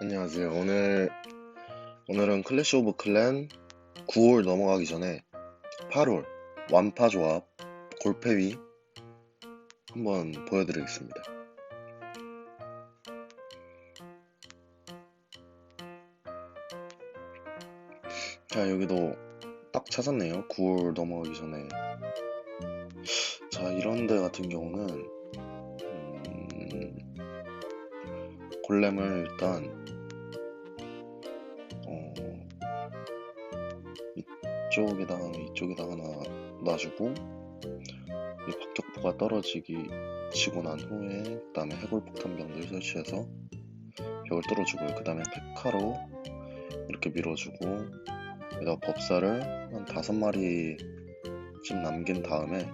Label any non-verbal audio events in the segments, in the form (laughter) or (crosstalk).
안녕하세요. 오늘 오늘은 클래시 오브 클랜 9홀 넘어가기 전에 8홀 완파 조합 골패위 한번 보여드리겠습니다. 자 여기도 딱 찾았네요. 9홀 넘어가기 전에 자 이런 데 같은 경우는 음, 골렘을 일단 이쪽에다가 이쪽에다가 하나 놔주고 이 박격포가 떨어지기 치고 난 후에 그 다음에 해골폭탄병들 설치해서 벽을 뚫어주고요 그 다음에 페카로 이렇게 밀어주고 여기다가 법사를 한 다섯 마리쯤 남긴 다음에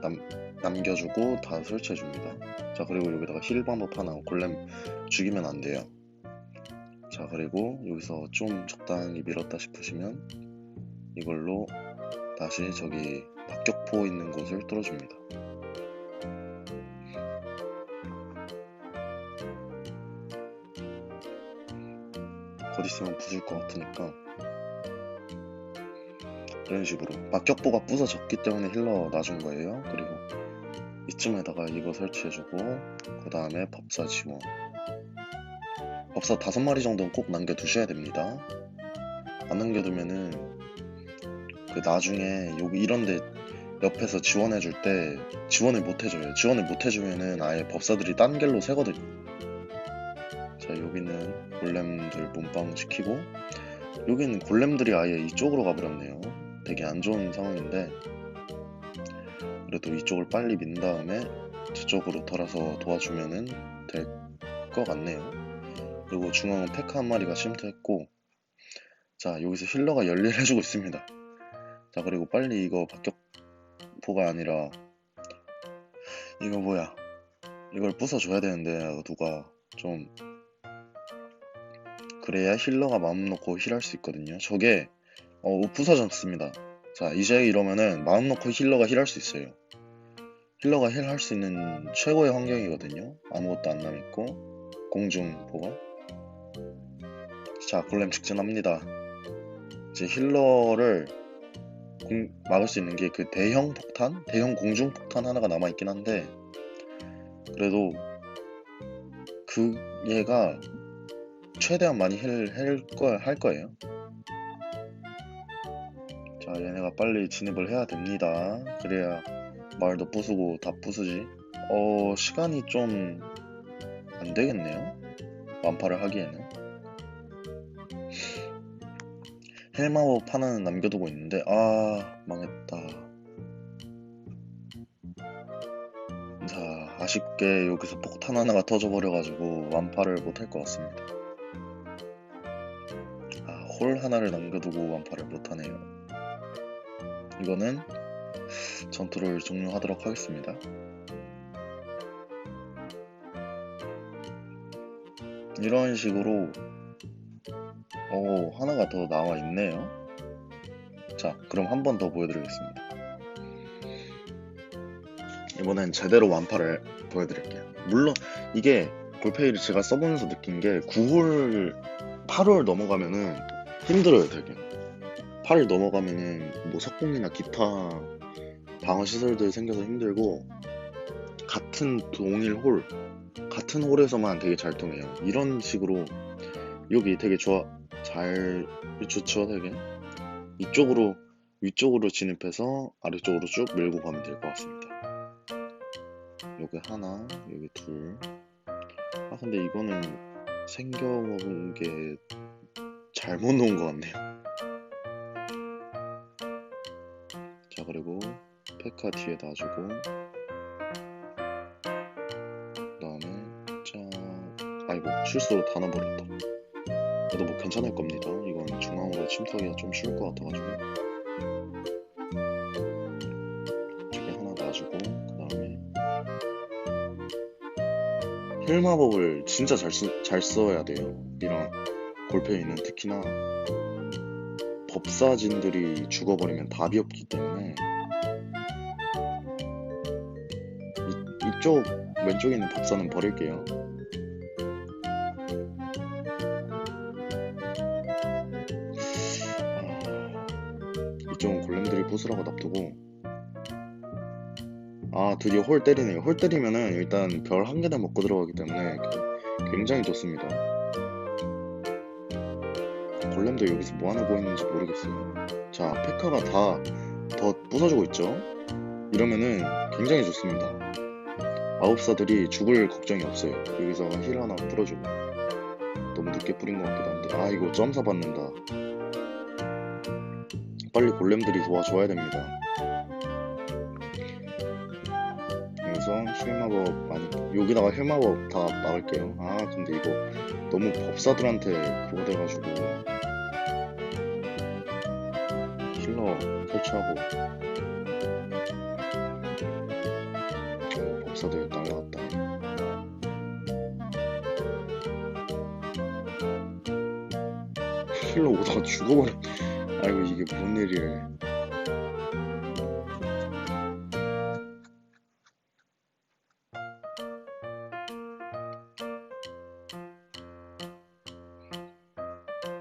남, 남겨주고 다 설치해줍니다. 자 그리고 여기다가 힐 방법 하나 골렘 죽이면 안 돼요. 자 그리고 여기서 좀 적당히 밀었다 싶으시면 이걸로 다시 저기 박격포 있는 곳을 뚫어줍니다. 곧 있으면 부술 것 같으니까 이런 식으로 박격포가 부서졌기 때문에 힐러 놔준 거예요. 그리고 이쯤에다가 이거 설치해주고 그 다음에 법사 지원. 법사 다섯 마리 정도는 꼭 남겨두셔야 됩니다. 안 남겨두면은 그 나중에 여기 이런데 옆에서 지원해 줄 때 지원을 못 해줘요. 지원을 못 해주면은 아예 법사들이 딴 길로 새거든요. 자 여기는 골렘들 몸빵 시키고 여기는 골렘들이 아예 이쪽으로 가버렸네요. 되게 안 좋은 상황인데 그래도 이쪽을 빨리 민 다음에 저쪽으로 돌아서 도와주면은 될 것 같네요. 그리고 중앙은 페카 한 마리가 침투했고 자 여기서 힐러가 열일해주고 있습니다 자 그리고 빨리 이거 박격포가 아니라 이거 뭐야? 이걸 부숴줘야 되는데 누가 좀 그래야 힐러가 마음 놓고 힐할 수 있거든요. 저게 어 부서졌습니다. 자 이제 이러면은 마음 놓고 힐러가 힐할 수 있어요. 힐러가 힐할 수 있는 최고의 환경이거든요. 아무것도 안 남있고 공중포가 자 골렘 직전합니다. 이제 힐러를 공, 막을 수 있는 게 그 대형 폭탄? 대형 공중 폭탄 하나가 남아 있긴 한데 그래도 그 얘가 최대한 많이 힐, 힐 거, 할 거예요. 자 얘네가 빨리 진입을 해야 됩니다. 그래야 마을도 부수고 다 부수지. 어 시간이 좀 안 되겠네요. 완파를 하기에는 헬마법 하나는 남겨두고 있는데 아 망했다. 자 아쉽게 여기서 폭탄 하나가 터져버려가지고 완파를 못할 것 같습니다. 아, 홀 하나를 남겨두고 완파를 못하네요. 이거는 전투를 종료하도록 하겠습니다. 이런 식으로 오 하나가 더 나와 있네요. 자 그럼 한 번 더 보여드리겠습니다. 이번엔 제대로 완파를 보여드릴게요. 물론 이게 골페이를 제가 써보면서 느낀 게 9홀 8홀 넘어가면은 힘들어요 되게. 8을 넘어가면은 뭐 석궁이나 기타 방어 시설들 생겨서 힘들고 같은 동일 홀 같은 홀에서만 되게 잘 통해요. 이런 식으로 여기 되게 좋아 잘 좋죠 되게. 이쪽으로 위쪽으로 진입해서 아래쪽으로 쭉 밀고 가면 될 것 같습니다. 여기 하나 여기 둘 아 근데 이거는 생겨먹은 게 잘못 놓은 것 같네요. 자 그리고 페카 뒤에 놔주고 그 다음에 짠 아이고 실수로 다 넣어버렸다 그래도 뭐 괜찮을 겁니다. 이건 중앙으로 침투하기가 좀 쉬울 것 같아가지고. 저기 하나 놔주고 그 다음에 힐 마법을 진짜 잘, 쓰, 잘 써야 돼요. 이런 골페이는 특히나 법사진들이 죽어버리면 답이 없기 때문에. 이, 이쪽 왼쪽에 있는 법사는 버릴게요 부수라고 놔두고. 아 드디어 홀 때리네요. 홀 때리면은 일단 별 한 개나 먹고 들어가기 때문에 굉장히 좋습니다. 골렘도 여기서 뭐하나 보이는지 모르겠어요. 자 페카가 다 더 부서지고 있죠? 이러면은 굉장히 좋습니다. 아홉사들이 죽을 걱정이 없어요. 여기서 힐 하나 뿌려주고. 너무 늦게 뿌린 것 같기도 한데. 아 이거 점사 받는다 빨리 골렘들이 도와줘야 됩니다. 여기서 힐마법 많이 여기다가 힐마법 다 막을게요. 아 근데 이거 너무 법사들한테 그거 돼가지고. 힐러 설치하고. 어, 법사들 날라갔다. 힐러 오다가 죽어버려 아이고 이게 뭔 일이래.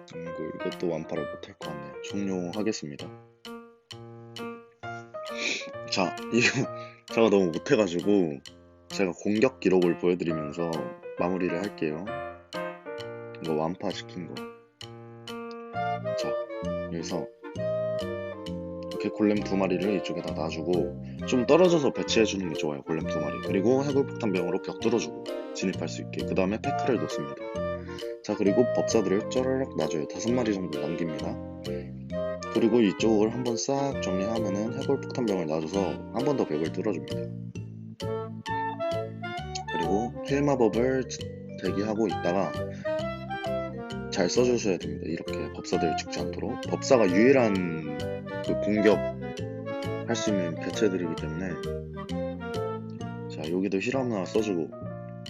이거 이것도 완파를 못할 것 같네요. 종료하겠습니다. 자 (laughs) 이거 제가 너무 못해가지고 제가 공격 기록을 보여드리면서 마무리를 할게요. 이거 완파 시킨 거. 자, 여기서 이렇게 골렘 두 마리를 이쪽에다 놔주고 좀 떨어져서 배치해주는 게 좋아요. 골렘 두 마리. 그리고 해골폭탄병으로 벽 뚫어주고 진입할 수 있게. 그 다음에 페카를 놓습니다. 자, 그리고 법사들을 쩌르륵 놔줘요. 다섯 마리 정도 남깁니다. 그리고 이쪽을 한번 싹 정리하면은 해골폭탄병을 놔줘서 한 번 더 벽을 뚫어줍니다. 그리고 힐마법을 대기하고 있다가 잘 써주셔야 됩니다. 이렇게 법사들 죽지 않도록. 법사가 유일한 그 공격 할 수 있는 개체들이기 때문에 자 여기도 힐 하나 써주고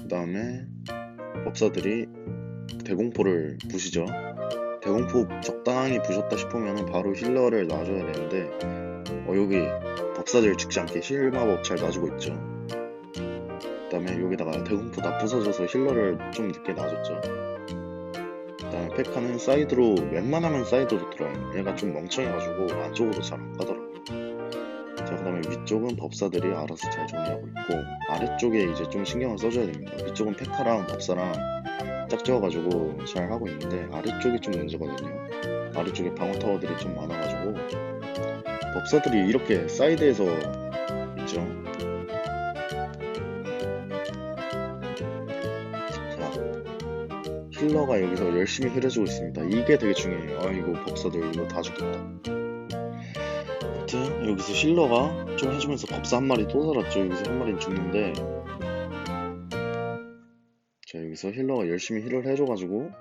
그 다음에 법사들이 대공포를 부시죠. 대공포 적당히 부셨다 싶으면 바로 힐러를 놔줘야 되는데 어, 여기 법사들 죽지 않게 힐 마법 잘 놔주고 있죠. 그 다음에 여기다가 대공포 다 부서져서 힐러를 좀 늦게 놔줬죠. 일단 페카는 사이드로 웬만하면 사이드로 들어요. 얘가 좀 멍청해가지고 안쪽으로 잘 안 가더라고요. 자, 그 다음에 위쪽은 법사들이 알아서 잘 정리하고 있고 아래쪽에 이제 좀 신경을 써줘야 됩니다. 위쪽은 페카랑 법사랑 짝지어가지고 잘 하고 있는데 아래쪽이 좀 문제거든요. 아래쪽에 방어 타워들이 좀 많아가지고 법사들이 이렇게 사이드에서 힐러가 여기서 열심히 힐해주고 있습니다. 이게 되게 중요해요. 아 이거 법사들 이거 다 죽겠다. 아무튼 여기서 힐러가 좀 해주면서 법사 한 마리 또 살았죠. 여기서 한 마리 죽는데 자 여기서 힐러가 열심히 힐을 해줘가지고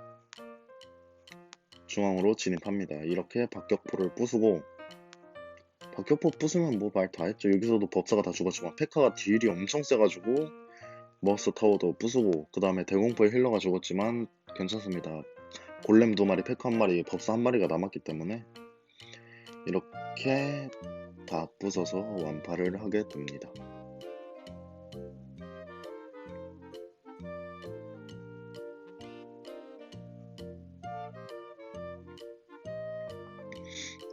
중앙으로 진입합니다. 이렇게 박격포를 부수고 박격포 부수면 뭐 말 다 했죠. 여기서도 법사가 다 죽었지만 페카가 딜이 엄청 세가지고 머스 타워도 부수고 그 다음에 대공포에 힐러가 죽었지만 괜찮습니다. 골렘 두 마리, 페카 한 마리, 법사 한 마리가 남았기 때문에 이렇게 다 부숴서 완파를 하게 됩니다.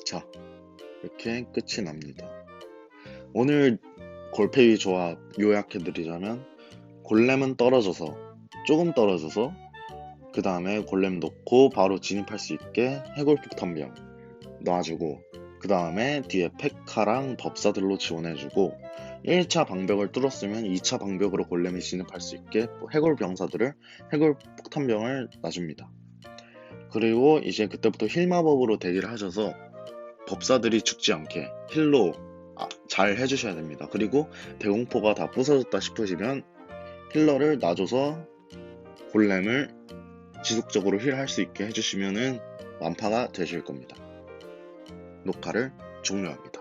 자, 이렇게 끝이 납니다. 오늘 골페이 조합 요약해드리자면 골렘은 떨어져서 조금 떨어져서 그 다음에 골렘 놓고 바로 진입할 수 있게 해골폭탄병 놔주고 그 다음에 뒤에 페카랑 법사들로 지원해주고 1차 방벽을 뚫었으면 2차 방벽으로 골렘이 진입할 수 있게 해골 병사들을 해골 폭탄병을 놔줍니다. 그리고 이제 그때부터 힐 마법으로 대기를 하셔서 법사들이 죽지 않게 힐로 아, 잘 해주셔야 됩니다. 그리고 대공포가 다 부서졌다 싶으시면 힐러를 놔줘서 골렘을 지속적으로 힐할 수 있게 해주시면은 완파가 되실 겁니다. 녹화를 종료합니다.